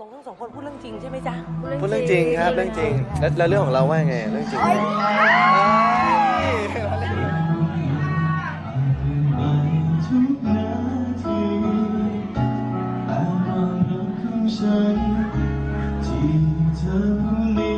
ลงทั้งสองคนพูดเรื่องจริงใช่ไหมจ๊ะพูดเรื่องจริงครับเรื่องจริง แล้วเรื่องของเราว่าไงเรื่องจริงที่เธอ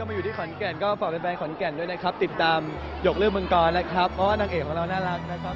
ก็มาอยู่ที่ขอนแก่นก็ฝากแฟนๆขอนแก่นด้วยนะครับ ติดตามหยกเรื่องมังกรนะครับ เพราะว่านางเอกของเราน่ารักนะครับ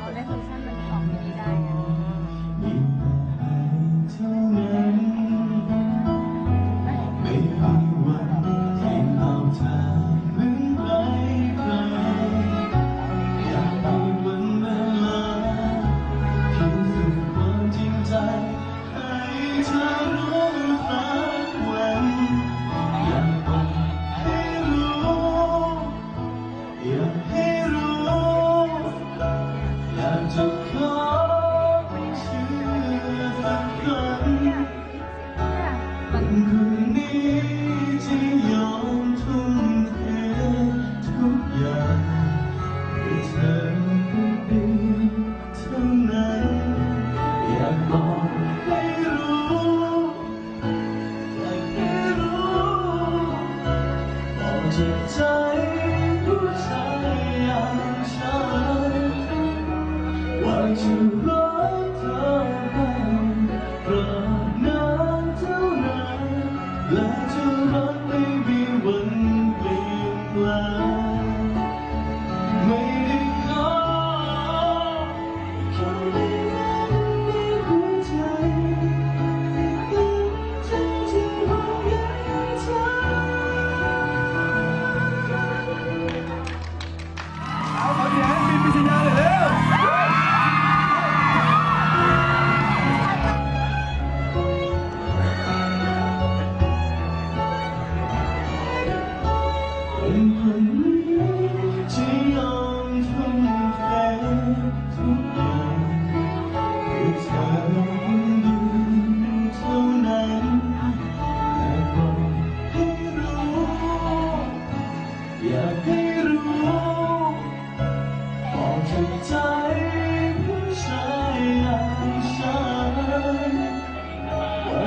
Just. to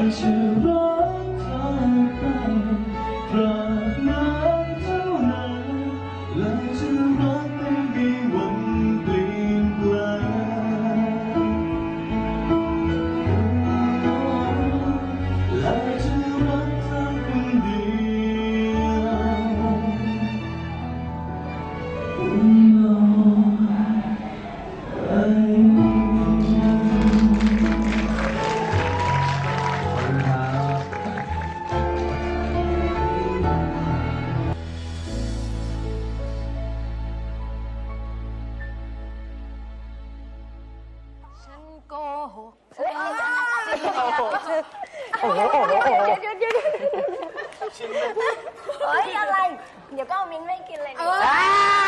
to roll. โกหกโอ้โหโอ้โหโอ้โหเฮ้ยอะไร เดี๋ยวก็มิ้นไม่กินเลยเนี่ย